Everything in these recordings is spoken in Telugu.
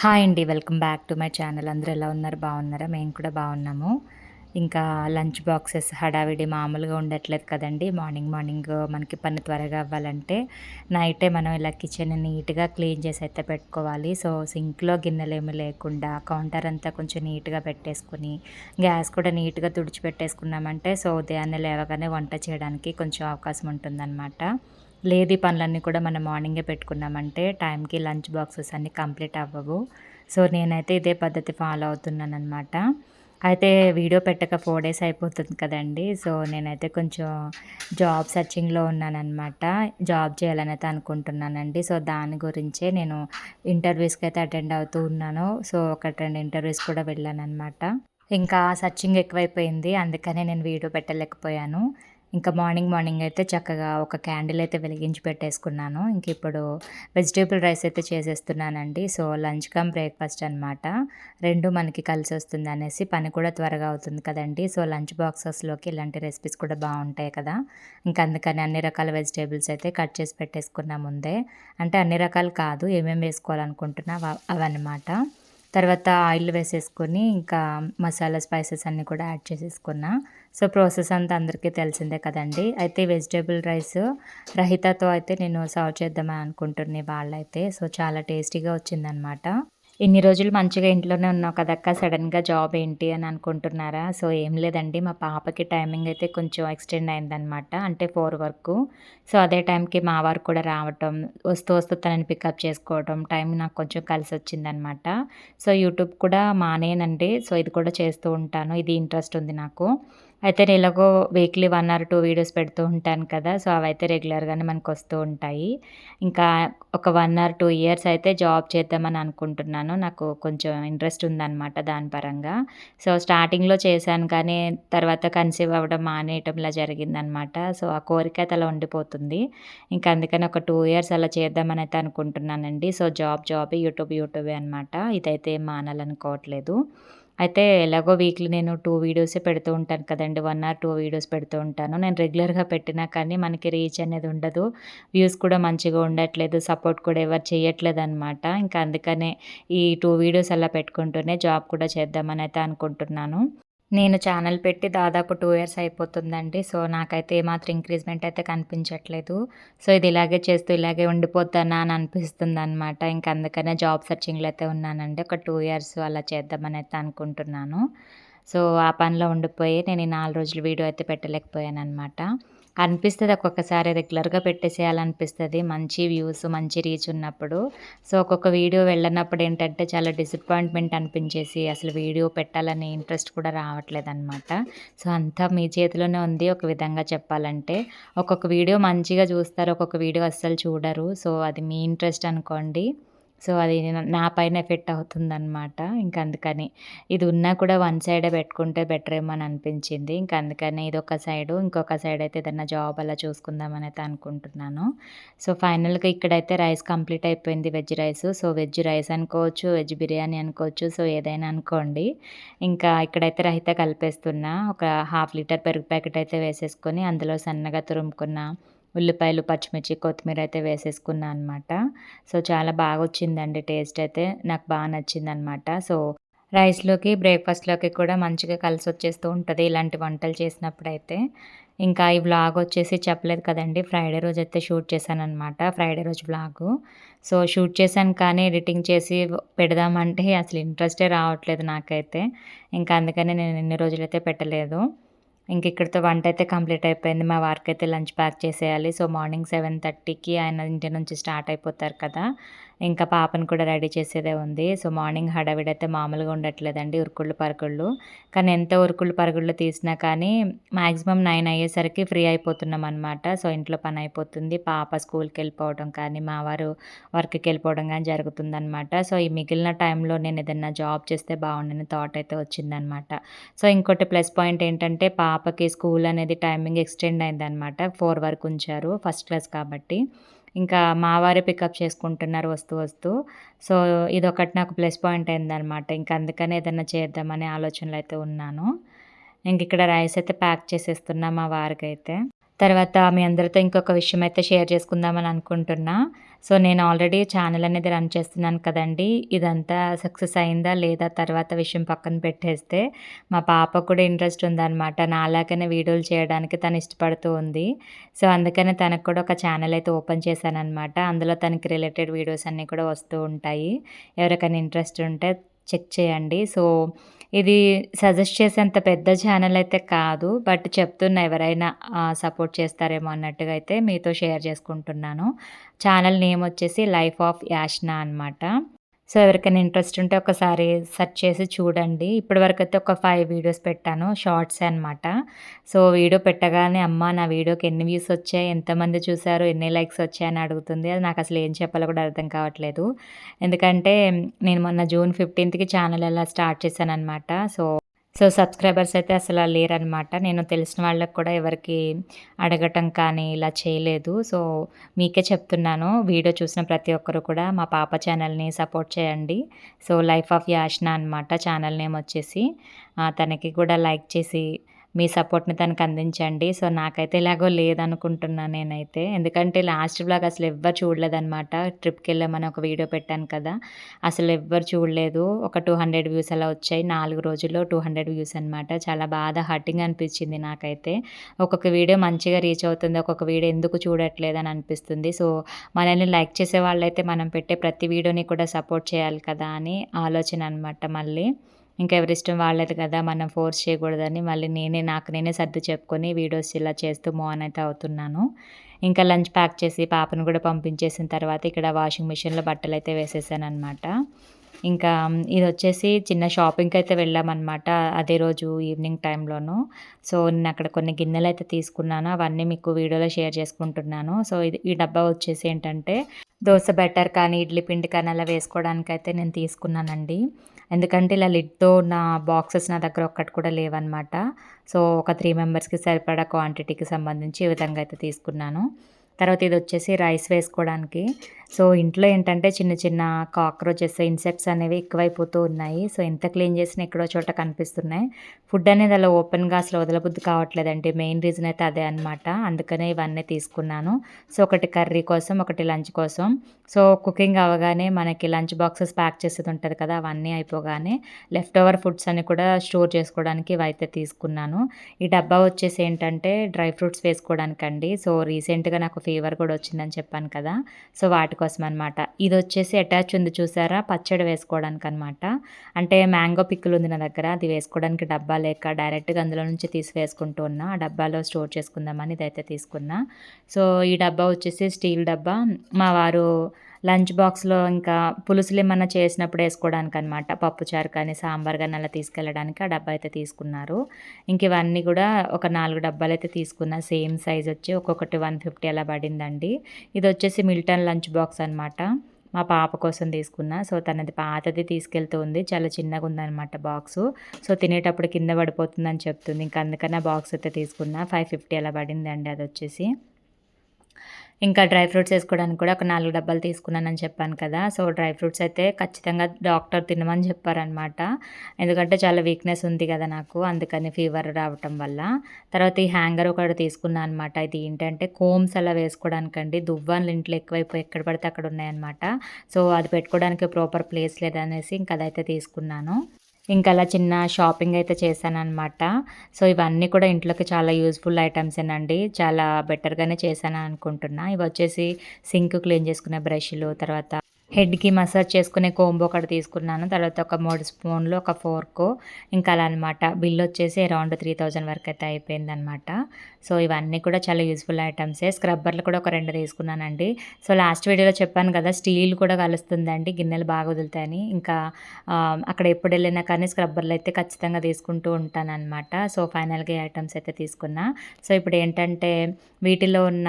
హాయ్ అండి welcome back to my channel. అందరూ ఎలా ఉన్నారు? బాగున్నారా? మేము కూడా బాగున్నాము. ఇంకా లంచ్ బాక్సెస్ హడావిడి మామూలుగా ఉండట్లేదు కదండి. మార్నింగ్ మార్నింగ్ మనకి పని త్వరగా అవ్వాలంటే నైటే మనం ఇలా కిచెన్ నీట్గా క్లీన్ చేసి అయితే పెట్టుకోవాలి. సో సింక్లో గిన్నెలు ఏమి లేకుండా కౌంటర్ అంతా కొంచెం నీట్గా పెట్టేసుకుని గ్యాస్ కూడా నీట్గా తుడిచిపెట్టేసుకున్నామంటే సో ఉదయాన్నే లేవగానే వంట చేయడానికి కొంచెం అవకాశం ఉంటుందన్నమాట. లేదు ఈ పనులన్నీ కూడా మనం మార్నింగే పెట్టుకున్నామంటే టైంకి లంచ్ బాక్సెస్ అన్నీ కంప్లీట్ అవ్వవు. సో నేనైతే ఇదే పద్ధతి ఫాలో అవుతున్నాను అనమాట అయితే వీడియో పెట్టక ఫోర్ డేస్ అయిపోతుంది కదండి. సో నేనైతే కొంచెం జాబ్ సర్చింగ్లో ఉన్నానమాట జాబ్ చేయాలని అయితే అనుకుంటున్నానండి. సో దాని గురించే నేను ఇంటర్వ్యూస్కి అయితే అటెండ్ అవుతూ ఉన్నాను. సో ఒక రెండు ఇంటర్వ్యూస్ కూడా వెళ్ళాను అనమాట ఇంకా సర్చింగ్ ఎక్కువైపోయింది. అందుకనే నేను వీడియో పెట్టలేకపోయాను. ఇంకా మార్నింగ్ మార్నింగ్ అయితే చక్కగా ఒక క్యాండిల్ అయితే వెలిగించి పెట్టేసుకున్నాను. ఇంక ఇప్పుడు వెజిటేబుల్ రైస్ అయితే చేసేస్తున్నానండి. సో లంచ్ కమ్ బ్రేక్ఫాస్ట్ అనమాట రెండు మనకి కలిసి వస్తుంది అనేసి పని కూడా త్వరగా అవుతుంది కదండి. సో లంచ్ బాక్సెస్లోకి ఇలాంటి రెసిపీస్ కూడా బాగుంటాయి కదా. ఇంకా అందుకని అన్ని రకాల వెజిటేబుల్స్ అయితే కట్ చేసి పెట్టేసుకున్నా ముందే. అంటే అన్ని రకాలు కాదు ఏమేమి వేసుకోవాలనుకుంటున్నా అవన్నమాట తర్వాత ఆయిల్ వేసేసుకొని ఇంకా మసాలా స్పైసెస్ అన్నీ కూడా యాడ్ చేసేసుకున్నా. సో ప్రాసెస్ అంతా అందరికీ తెలిసిందే కదండి. అయితే వెజిటేబుల్ రైస్ రహితతో అయితే నేను సర్వ్ చేద్దామని అనుకుంటున్నాను వాళ్ళైతే సో చాలా టేస్టీగా వచ్చిందనమాట ఇన్ని రోజులు మంచిగా ఇంట్లోనే ఉన్నావు కదక్క సడన్గా జాబ్ ఏంటి అని అనుకుంటున్నారా? సో ఏం లేదండి. మా పాపకి టైమింగ్ అయితే కొంచెం ఎక్స్టెండ్ అయిందనమాట అంటే ఫోర్ వరకు. సో అదే టైంకి మా వారు కూడా రావటం వస్తూ వస్తూ తనని పికప్ చేసుకోవటం టైం నాకు కొంచెం కలిసి వచ్చిందనమాట సో యూట్యూబ్ కూడా మానేనండి. సో ఇది కూడా చేస్తూ ఉంటాను. ఇది ఇంట్రెస్ట్ ఉంది నాకు. అయితే నేను ఎలాగో weekly one or two videos పెడుతూ ఉంటాను కదా సో అవైతే రెగ్యులర్గానే మనకు వస్తూ ఉంటాయి. ఇంకా ఒక వన్ ఆర్ టూ ఇయర్స్ అయితే జాబ్ చేద్దామని అనుకుంటున్నాను. నాకు కొంచెం ఇంట్రెస్ట్ ఉందన్నమాట దాని పరంగా. సో స్టార్టింగ్లో చేశాను కానీ తర్వాత కన్సీవ్ అవ్వడం మానేయటం ఇలా జరిగిందనమాట సో ఆ కోరిక అయితే అలా ఉండిపోతుంది. ఇంకా అందుకని ఒక టూ ఇయర్స్ అలా చేద్దామని అయితే అనుకుంటున్నానండి. సో జాబ్ జాబ్ యూట్యూబ్ యూట్యూబే అనమాట ఇదైతే మానాలనుకోవట్లేదు. అయితే ఎలాగో వీక్లీ నేను టూ వీడియోసే పెడుతూ ఉంటాను కదండి. వన్ ఆర్ టూ వీడియోస్ పెడుతూ ఉంటాను. నేను రెగ్యులర్గా పెట్టినా కానీ మనకి రీచ్ అనేది ఉండదు. వ్యూస్ కూడా మంచిగా ఉండట్లేదు. సపోర్ట్ కూడా ఎవరు చేయట్లేదు అనమాట ఇంకా అందుకనే ఈ టూ వీడియోస్ అలా పెట్టుకుంటూనే జాబ్ కూడా చేద్దామని అయితే అనుకుంటున్నాను. నేను ఛానల్ పెట్టి దాదాపు టూ ఇయర్స్ అయిపోతుందండి. సో నాకైతే ఏమాత్రం ఇంక్రీజ్మెంట్ అయితే కనిపించట్లేదు. సో ఇది ఇలాగే చేస్తూ ఇలాగే ఉండిపోతానా అని అనిపిస్తుంది అనమాట ఇంకా అందుకనే జాబ్ సర్చింగ్లో అయితే ఉన్నానండి. ఒక టూ ఇయర్స్ అలా చేద్దామని అయితే అనుకుంటున్నాను. సో ఆ పనిలో ఉండిపోయి నేను ఈ నాలుగు రోజులు వీడియో అయితే పెట్టలేకపోయాను అనమాట అనిపిస్తుంది ఒక్కొక్కసారి రెగ్యులర్గా పెట్టేసేయాలనిపిస్తుంది. మంచి వ్యూస్ మంచి రీచ్ ఉన్నప్పుడు. సో ఒక్కొక్క వీడియో వెళ్ళినప్పుడు ఏంటంటే చాలా డిసప్పాయింట్మెంట్ అనిపించేసి అసలు వీడియో పెట్టాలని ఇంట్రెస్ట్ కూడా రావట్లేదు అనమాట సో అంతా మీ చేతిలోనే ఉంది. ఒక విధంగా చెప్పాలంటే ఒక్కొక్క వీడియో మంచిగా చూస్తారు ఒక్కొక్క వీడియో అస్సలు చూడరు. సో అది మీ ఇంట్రెస్ట్ అనుకోండి. సో అది నా పైన ఎఫెక్ట్ అవుతుందనమాట ఇంక అందుకని ఇది ఉన్నా కూడా వన్ సైడే పెట్టుకుంటే బెటర్ ఏమో అని అనిపించింది. ఇంక అందుకని ఇది ఒక సైడు ఇంకొక సైడ్ అయితే ఏదైనా జాబ్ అలా చూసుకుందామని అయితే అనుకుంటున్నాను. సో ఫైనల్గా ఇక్కడైతే రైస్ కంప్లీట్ అయిపోయింది veg rice. So veg rice అనుకోవచ్చు వెజ్ బిర్యానీ అనుకోవచ్చు సో ఏదైనా అనుకోండి. ఇంకా ఇక్కడైతే రహిత కలిపేస్తున్నా. ఒక హాఫ్ లీటర్ పెరుగు ప్యాకెట్ అయితే వేసేసుకొని అందులో సన్నగా తురుముకున్న ఉల్లిపాయలు పచ్చిమిర్చి కొత్తిమీర అయితే వేసేసుకున్నాను అనమాట సో చాలా బాగా వచ్చిందండి టేస్ట్ అయితే. నాకు బాగా నచ్చింది అనమాట సో రైస్లోకి బ్రేక్ఫాస్ట్లోకి కూడా మంచిగా కలిసి వచ్చేస్తూ ఉంటుంది ఇలాంటి వంటలు చేసినప్పుడు అయితే ఇంకా ఈ వ్లాగ్ వచ్చేసి చెప్పలేదు కదండి. ఫ్రైడే రోజు అయితే షూట్ చేశానమాట అనమాట ఫ్రైడే రోజు బ్లాగు సో షూట్ చేశాను కానీ ఎడిటింగ్ చేసి పెడదామంటే అసలు ఇంట్రెస్టే రావట్లేదు నాకైతే. ఇంకా అందుకని నేను ఎన్ని రోజులైతే పెట్టలేదు. ఇంక ఇక్కడితో వంట అయితే కంప్లీట్ అయిపోయింది. మా వారికి అయితే లంచ్ ప్యాక్ చేసేయాలి. సో మార్నింగ్ సెవెన్ థర్టీకి ఆయన ఇంటి నుంచి స్టార్ట్ అయిపోతారు కదా. ఇంకా పాపను కూడా రెడీ చేసేదే ఉంది. సో మార్నింగ్ హడావిడైతే మామూలుగా ఉండట్లేదండి ఉరుకుళ్ళు పరుగుళ్ళు. కానీ ఎంత ఉరుకుళ్ళు పరుగుళ్ళు తీసినా కానీ మ్యాక్సిమం నైన్ అయ్యేసరికి ఫ్రీ అయిపోతున్నాం అనమాట సో ఇంట్లో పని అయిపోతుంది. పాప స్కూల్కి వెళ్ళిపోవడం కానీ మా వారు వర్క్కి వెళ్ళిపోవడం కానీ జరుగుతుందనమాట సో ఈ మిగిలిన టైంలో నేను ఏదైనా జాబ్ చేస్తే బాగుండని థాట్ అయితే వచ్చిందనమాట సో ఇంకోటి ప్లస్ పాయింట్ ఏంటంటే పాపకి స్కూల్ అనేది టైమింగ్ ఎక్స్టెండ్ అయిందనమాట ఫోర్ వరకు ఉంచారు ఫస్ట్ క్లాస్ కాబట్టి. ఇంకా మా వారే పికప్ చేసుకుంటున్నారు వస్తూ వస్తూ. సో ఇదొకటి నాకు ప్లస్ పాయింట్ అయిందనమాట ఇంకా అందుకనే ఏదైనా చేద్దామనే ఆలోచనలు అయితే ఉన్నాను. ఇంక ఇక్కడ రైస్ అయితే ప్యాక్ చేసేస్తున్నా మా వారికి అయితే తర్వాత మీ అందరితో ఇంకొక విషయం అయితే షేర్ చేసుకుందామని అనుకుంటున్నా సో నేను ఆల్రెడీ ఛానల్ అనేది రన్ చేస్తున్నాను కదండీ! ఇదంతా సక్సెస్ అయిందా లేదా తర్వాత విషయం పక్కన పెట్టేస్తే, మా పాపకు కూడా ఇంట్రెస్ట్ ఉందనమాట. నాలాగనే వీడియోలు చేయడానికి తను ఇష్టపడుతూ ఉంది. సో, అందుకని తనకు కూడా ఒక ఛానల్ అయితే ఓపెన్ చేశాననమాట. అందులో తనకి రిలేటెడ్ వీడియోస్ అన్నీ కూడా వస్తూ ఉంటాయి. ఎవరికైనా ఇంట్రెస్ట్ ఉంటే చెక్ చేయండి. సో, ఇది సజెస్ట్ చేసేంత పెద్ద ఛానల్ అయితే కాదు. బట్ చెప్తున్నా ఎవరైనా సపోర్ట్ చేస్తారేమో అన్నట్టుగా అయితే మీతో షేర్ చేసుకుంటున్నాను. ఛానల్ నేమ్ వచ్చేసి లైఫ్ ఆఫ్ యాష్నా అనమాట. సో, ఎవరికైనా ఇంట్రెస్ట్ ఉంటే ఒకసారి సెర్చ్ చేసి చూడండి. ఇప్పటివరకైతే ఒక ఫైవ్ వీడియోస్ పెట్టాను. షార్ట్సే అనమాట. సో, వీడియో పెట్టగానే అమ్మ నా వీడియోకి ఎన్ని వ్యూస్ వచ్చాయి? ఎంతమంది చూశారు ఎన్ని లైక్స్ వచ్చాయని అడుగుతుంది. అది నాకు అసలు ఏం చెప్పాలో కూడా అర్థం కావట్లేదు. ఎందుకంటే నేను మొన్న జూన్ 15కి ఛానల్ అలా స్టార్ట్ చేశాను అనమాట సో సో, సబ్స్క్రైబర్స్ అయితే అసలు లేరనమాట. నేను తెలిసిన వాళ్ళకి కూడా ఎవరికి అడగటం కానీ ఇలా చేయలేదు. సో, మీకే చెప్తున్నాను. వీడియో చూసిన ప్రతి ఒక్కరు కూడా మా పాప ఛానల్‌ని సపోర్ట్ చేయండి. సో, లైఫ్ ఆఫ్ యాష్నా అనమాట ఛానల్ నేమ్ వచ్చేసి. తనకి కూడా లైక్ చేసి మీ సపోర్ట్‌ని తనకు అందించండి. సో, నాకైతే ఇలాగో లేదనుకుంటున్నాను నేనైతే. ఎందుకంటే లాస్ట్ బ్లాగ్ అసలు ఎవ్వరు చూడలేదనమాట. ట్రిప్‌కెళ్ళామని ఒక వీడియో పెట్టాను కదా! అసలు ఎవ్వరు చూడలేదు. ఒక 200 వ్యూస్ అలా వచ్చాయి. నాలుగు రోజుల్లో 200 వ్యూస్ అనమాట. చాలా బాధ హర్టింగ్ అనిపించింది నాకైతే. ఒక్కొక్క వీడియో మంచిగా రీచ్ అవుతుంది. ఒక్కొక్క వీడియో ఎందుకు చూడట్లేదని అనిపిస్తుంది. సో, మనల్ని లైక్ చేసే వాళ్ళైతే మనం పెట్టే ప్రతి వీడియోని కూడా సపోర్ట్ చేయాలి కదా! అని ఆలోచన అనమాట మళ్ళీ. ఇంకా ఎవరిష్టం వాళ్ళది కదా! మనం ఫోర్స్ చేయకూడదని మళ్ళీ నేనే నాకు నేనే సర్ది చెప్పుకొని వీడియోస్ ఇలా చేస్తూ మోన్ అయితే అవుతున్నాను. ఇంకా లంచ్ ప్యాక్ చేసి పాపను కూడా పంపించేసిన తర్వాత ఇక్కడ వాషింగ్ మిషన్‌లో బట్టలు అయితే వేసేసాను అనమాట ఇంకా ఇది వచ్చేసి చిన్న షాపింగ్కి అయితే వెళ్ళామన్నమాట అదే రోజు ఈవినింగ్ టైంలోను. సో, నేను అక్కడ కొన్ని గిన్నెలు అయితే తీసుకున్నాను. అవన్నీ మీకు వీడియోలో షేర్ చేసుకుంటున్నాను. సో, ఇది ఈ డబ్బా వచ్చేసి ఏంటంటే దోశ బెటర్ కానీ, ఇడ్లీ పిండి కానీ అలా వేసుకోవడానికి అయితే నేను తీసుకున్నానండి. ఎందుకంటే ఇలా లిడ్‌తో నా బాక్సెస్ నా దగ్గర ఒక్కటి కూడా లేవనమాట. సో, ఒక త్రీ మెంబర్స్‌కి సరిపడా క్వాంటిటీకి సంబంధించి ఈ విధంగా అయితే తీసుకున్నాను. తర్వాత ఇది వచ్చేసి రైస్ వేసుకోవడానికి. సో, ఇంట్లో ఏంటంటే చిన్న చిన్న కాక్రోచెస్, ఇన్సెక్ట్స్ అనేవి ఎక్కువైపోతూ ఉన్నాయి. సో, ఎంత క్లీన్ చేసినా ఎక్కడో చోట కనిపిస్తున్నాయి. ఫుడ్ అనేది అలా ఓపెన్‌గా అసలు వదలబుద్ధి కావట్లేదండి. మెయిన్ రీజన్ అయితే అదే అనమాట. అందుకనే ఇవన్నీ తీసుకున్నాను. సో, ఒకటి కర్రీ కోసం, ఒకటి లంచ్ కోసం. సో, కుకింగ్ అవ్వగానే మనకి లంచ్ బాక్సెస్ ప్యాక్ చేసేది ఉంటుంది కదా! అవన్నీ అయిపోగానే లెఫ్ట్ ఓవర్ ఫుడ్స్ అన్ని కూడా స్టోర్ చేసుకోవడానికి ఇవైతే తీసుకున్నాను. ఈ డబ్బా వచ్చేసి ఏంటంటే డ్రై ఫ్రూట్స్ వేసుకోవడానికండి. సో, రీసెంట్‌గా నాకు ఫీవర్ కూడా వచ్చిందని చెప్పాను కదా! సో, వాటి కోసం అనమాట. ఇదొచ్చేసి అటాచ్ ఉంది చూసారా? పచ్చడి వేసుకోవడానికి అనమాట అంటే మ్యాంగో పిక్కులు ఉంది నా దగ్గర. అది వేసుకోవడానికి డబ్బా లేక డైరెక్ట్‌గా అందులో నుంచి తీసి వేసుకుంటూ ఉన్నా. ఆ డబ్బాలో స్టోర్ చేసుకుందామని ఇదైతే తీసుకున్నా. సో, ఈ డబ్బా వచ్చేసి స్టీల్ డబ్బా. మా వారు లంచ్ బాక్స్‌లో ఇంకా పులుసులు ఏమన్నా చేసినప్పుడు వేసుకోవడానికి అనమాట పప్పుచారు కానీ, సాంబార్ కానీ అలా తీసుకెళ్ళడానికి ఆ డబ్బా అయితే తీసుకున్నారు. ఇంక ఇవన్నీ కూడా ఒక నాలుగు డబ్బాలు అయితే తీసుకున్న సేమ్ సైజ్ వచ్చి ఒక్కొక్కటి 150 అలా పడిందండి. ఇది వచ్చేసి మిల్టన్ లంచ్ బాక్స్ అనమాట. మా పాప కోసం తీసుకున్నా. సో, తనది పాతది తీసుకెళ్తూ ఉంది. చాలా ఉందన్నమాట బాక్స్ సో, తినేటప్పుడు కింద పడిపోతుందని చెప్తుంది. ఇంకా అందుకని ఆ బాక్స్ అయితే తీసుకున్నా. 550 అలా పడిందండి అది వచ్చేసి ఇంకా డ్రై ఫ్రూట్స్ వేసుకోవడానికి కూడా ఒక నాలుగు డబ్బాలు తీసుకున్నానని చెప్పాను కదా! సో, డ్రై ఫ్రూట్స్ అయితే ఖచ్చితంగా డాక్టర్ తినమని చెప్పారనమాట. ఎందుకంటే చాలా వీక్‌నెస్ ఉంది కదా నాకు. అందుకని ఫీవర్ రావటం వల్ల. తర్వాత ఈ హ్యాంగర్ ఒకటి తీసుకున్నాను అనమాట. ఇది ఏంటంటే కోమ్స్ అలా వేసుకోవడానికండి. దువ్వాన్లు ఇంట్లో ఎక్కువైపోయి ఎక్కడ పడితే అక్కడ ఉన్నాయన్నమాట. సో, అది పెట్టుకోవడానికి ప్రాపర్ ప్లేస్ లేదనేసి ఇంకా అదైతే తీసుకున్నాను. ఇంకా అలా చిన్న షాపింగ్ అయితే చేశాననమాట. సో, ఇవన్నీ కూడా ఇంట్లోకి చాలా యూజ్‌ఫుల్ ఐటెమ్సేనండి. చాలా బెటర్‌గానే చేశాను అనుకుంటున్నా. వచ్చేసి సింక్ క్లీన్ చేసుకునే బ్రష్‌లు, తర్వాత హెడ్‌కి మసాజ్ చేసుకునే కోంబో ఒకటి తీసుకున్నాను. తర్వాత ఒక మూడు స్పూన్లు, ఒక ఫోర్కు ఇంకా అలా అనమాట. బిల్ వచ్చేసి అరౌండ్ త్రీ థౌసండ్ వరకు అయితే అయిపోయిందనమాట. సో, ఇవన్నీ కూడా చాలా యూస్ఫుల్ ఐటమ్సే స్క్రబ్బర్లు కూడా ఒక రెండు తీసుకున్నానండి. సో, లాస్ట్ వీడియోలో చెప్పాను కదా! స్టీల్ కూడా కలుస్తుందండి. గిన్నెలు బాగా వదులుతాయని. ఇంకా అక్కడ ఎప్పుడు వెళ్ళినా కానీ స్క్రబ్బర్లు అయితే ఖచ్చితంగా తీసుకుంటూ ఉంటాననమాట. సో, ఫైనల్‌గా ఈ అయితే తీసుకున్నా. సో, ఇప్పుడు ఏంటంటే వీటిలో ఉన్న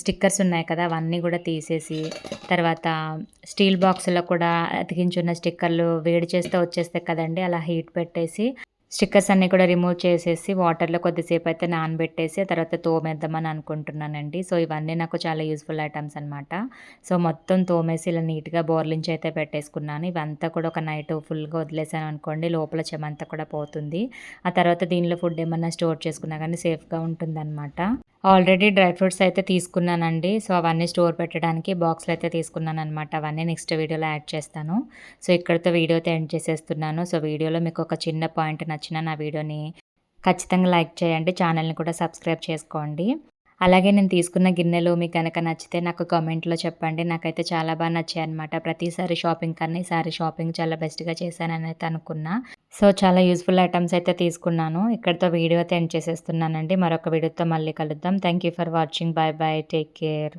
స్టిక్కర్స్ ఉన్నాయి కదా! అవన్నీ కూడా తీసేసి తర్వాత స్టీల్ బాక్స్‌లో కూడా అతికించున్న స్టిక్కర్లు వేడి చేస్తే వచ్చేస్తాయి కదండీ! అలా హీట్ పెట్టేసి స్టిక్కర్స్ అన్నీ కూడా రిమూవ్ చేసేసి వాటర్‌లో కొద్దిసేపు అయితే నానబెట్టేసి ఆ తర్వాత తోమేద్దామని అనుకుంటున్నానండి. సో, ఇవన్నీ నాకు చాలా యూస్ఫుల్ ఐటమ్స్ అనమాట. సో, మొత్తం తోమేసి ఇలా నీట్‌గా బోర్లించి అయితే పెట్టేసుకున్నాను. ఇవంతా కూడా ఒక నైట్ ఫుల్‌గా వదిలేసాను అనుకోండి లోపల చెమంతా కూడా పోతుంది. ఆ తర్వాత దీనిలో ఫుడ్ ఏమన్నా స్టోర్ చేసుకున్నా కానీ సేఫ్‌గా ఉంటుందనమాట. ఆల్రెడీ డ్రై ఫ్రూట్స్ అయితే తీసుకున్నానండి. సో, అవన్నీ స్టోర్ పెట్టడానికి బాక్స్లు అయితే తీసుకున్నాను అనమాట అవన్నీ నెక్స్ట్ వీడియోలో యాడ్ చేస్తాను. సో, ఇక్కడితో వీడియో అయితే ఎండ్ చేసేస్తున్నాను. సో, వీడియోలో మీకు ఒక చిన్న పాయింట్ నచ్చిన నా వీడియోని ఖచ్చితంగా లైక్ చేయండి. ఛానల్‌ని కూడా సబ్స్క్రైబ్ చేసుకోండి. అలాగే నేను తీసుకున్న గిన్నెలు మీకు కనుక నచ్చితే నాకు కామెంట్‌లో చెప్పండి. నాకైతే చాలా బాగా నచ్చాయి అనమాట ప్రతిసారి షాపింగ్ కన్నా ఈసారి షాపింగ్ చాలా బెస్ట్‌గా చేశాననైతే అనుకున్నా. సో, చాలా యూస్ఫుల్ ఐటమ్స్ అయితే తీసుకున్నాను. ఇక్కడితో వీడియో అయితే ఎండ్ చేసేస్తున్నానండి. మరొక వీడియోతో మళ్ళీ కలుద్దాం. Thank you for watching. Bye bye. Take care.